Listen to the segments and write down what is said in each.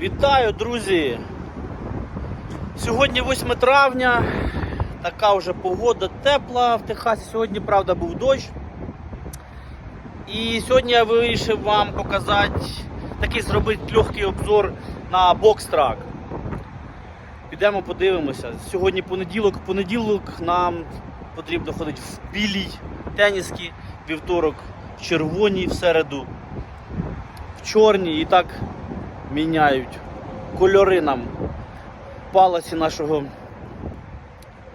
Вітаю, друзі! Сьогодні 8 травня, така вже погода тепла в Техасі. Сьогодні, правда, був дощ. І сьогодні я вирішив вам показати, такий зробити легкий обзор на бокс-трак. Підемо подивимося. Сьогодні понеділок. В понеділок нам потрібно ходити в білій теніски, вівторок в червоній, в середу в чорній і так міняють кольори нам палаці нашого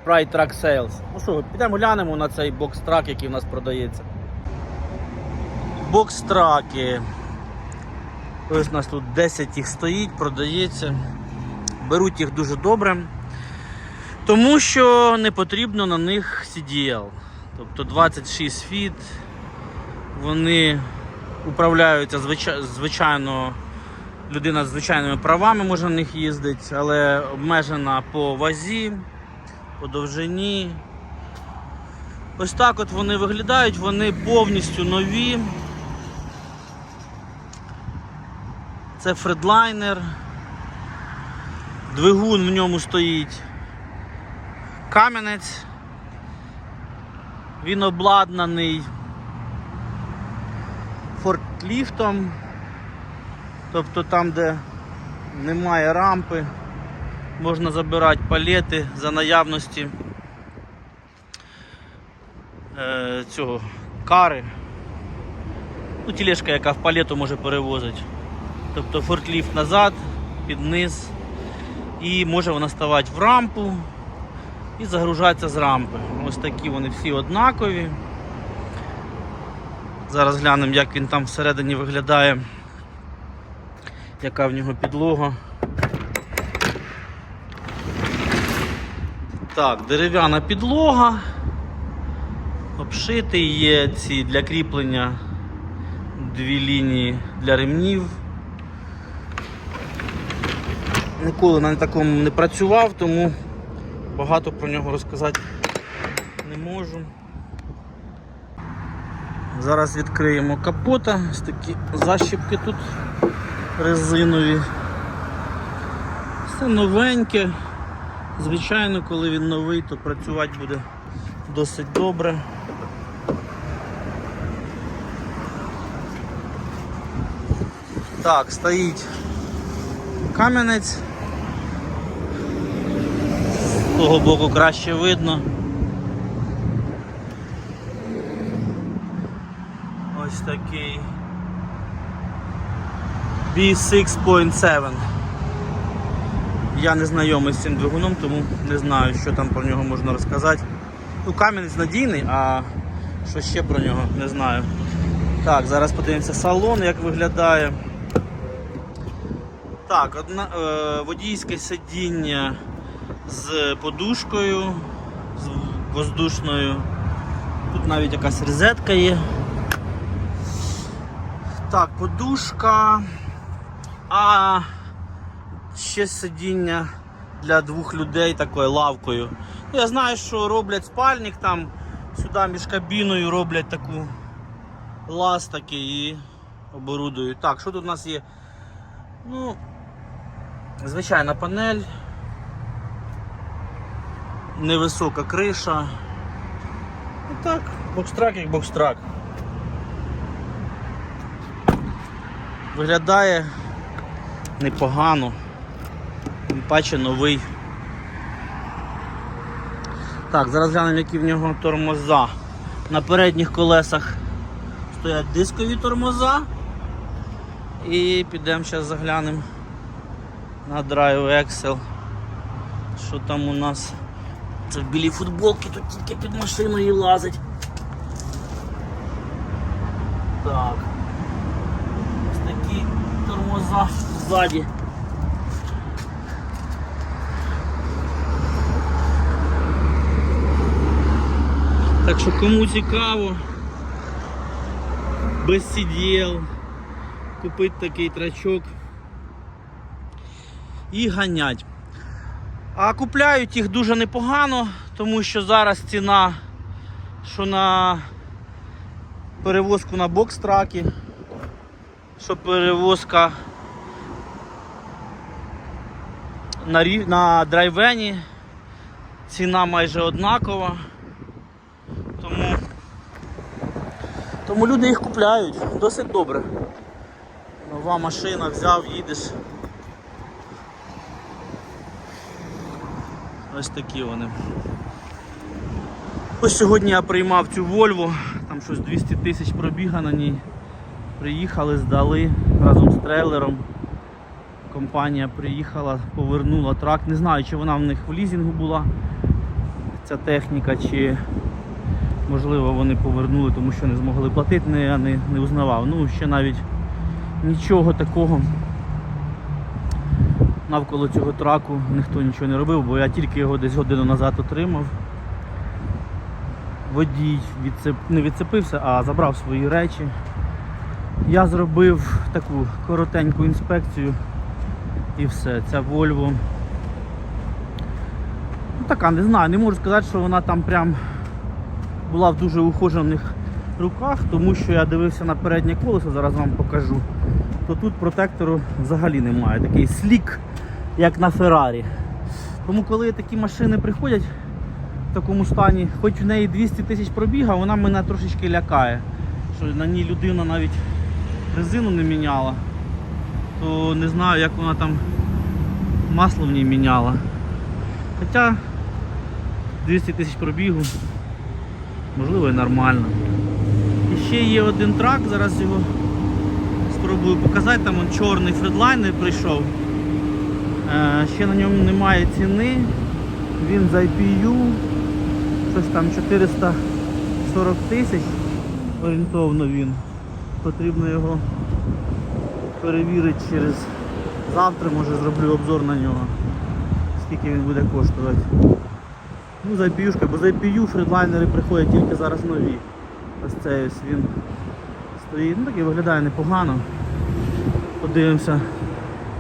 Pride Track Sales. Ну що, підемо глянемо на цей бокс-трак, який в нас продається. Бокс-траки. Ось у нас тут 10 їх стоїть, продається. Беруть їх дуже добре. Тому що не потрібно на них CDL. Тобто 26 фіт. Вони управляються звичай- звичайно. Людина з звичайними правами може на них їздити, але обмежена по вазі, по довжині. Ось так от вони виглядають, вони повністю нові. Це фредлайнер. Двигун в ньому стоїть кам'янець. Він обладнаний форкліфтом. Тобто там, де немає рампи, можна забирати палети за наявності е, цього кари. Ну, тележка, яка в палету може перевозити. Тобто форкліфт назад, під низ. І може вона ставати в рампу і загружатися з рампи. Ось такі вони всі однакові. Зараз глянемо, як він там всередині виглядає, яка в нього підлога. Так, дерев'яна підлога. Обшитий є ці для кріплення дві лінії для ремнів. Ніколи на такому не працював, тому багато про нього розказати не можу. Зараз відкриємо капота, ось такі защіпки тут резинові. Все новеньке. Звичайно, коли він новий, то працювати буде досить добре. Так, стоїть кам'янець. З того боку краще видно. Ось такий B6.7. Я не знайомий з цим двигуном, тому не знаю, що там про нього можна розказати. Ну, камінець надійний, а що ще про нього не знаю. Так, зараз подивимося салон, як виглядає. Так, одна, е, водійське сидіння з подушкою, з воздушною. Тут навіть якась розетка є. Так, подушка. А ще сидіння для двох людей такою лавкою. Ну, Я знаю, що роблять спальник там, сюди між кабіною роблять таку лаз такий і оборудують. Так, що тут у нас є? Ну, звичайна панель, невисока криша. І так, бокстрак як бокстрак. Виглядає непогано, тим паче новий. Так, зараз глянемо, які в нього тормоза. На передніх колесах стоять дискові тормоза. І підемо зараз заглянемо на Drive Excel. Що там у нас? Це в білій футболці, тут тільки під машиною лазить. Так. Ось такі тормоза ззаді. Так що кому цікаво, без CDL, купити такий трачок і ганять. А купляють їх дуже непогано, тому що зараз ціна, що на перевозку на бокс-траки, що перевозка на, на драйвені ціна майже однакова. Тому, тому люди їх купляють досить добре. Нова машина взяв, їдеш. Ось такі вони. Ось сьогодні я приймав цю Volvo, там щось 200 тисяч пробіга на ній. Приїхали, здали разом з трейлером. Компанія приїхала, повернула трак. Не знаю, чи вона в них в лізінгу була, ця техніка, чи можливо вони повернули, тому що не змогли платити, не, я не, не узнавав. Ну, ще навіть нічого такого навколо цього траку ніхто нічого не робив, бо я тільки його десь годину назад отримав. Водій відцеп... не відцепився, а забрав свої речі. Я зробив таку коротеньку інспекцію і все. Ця Volvo. Ну, така, не знаю, не можу сказати, що вона там прям була в дуже ухожених руках, тому що я дивився на переднє колесо, зараз вам покажу. То тут протектору взагалі немає. Такий слік, як на Феррарі. Тому коли такі машини приходять в такому стані, хоч в неї 200 тисяч пробіга, вона мене трошечки лякає. Що на ній людина навіть резину не міняла, то не знаю, як вона там масло в ній міняла. Хоча 200 тисяч пробігу, можливо і нормально. І ще є один трак, зараз його спробую показати, там он чорний фредлайнер прийшов. Е, ще на ньому немає ціни. Він з IPU, щось там 440 тисяч орієнтовно він. Потрібно його перевірити через завтра, може зроблю обзор на нього. Скільки він буде коштувати. Ну, за IPU, бо за IPU фредлайнери приходять тільки зараз нові. Ось цей ось він стоїть. Ну такий виглядає непогано. Подивимося,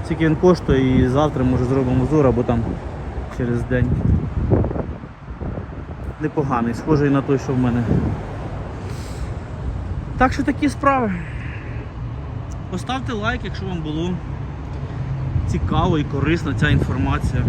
скільки він коштує і завтра може зробимо обзор або там через день. Непоганий, схожий на той, що в мене. Так що такі справи. Поставте лайк, якщо вам було цікаво і корисна ця інформація.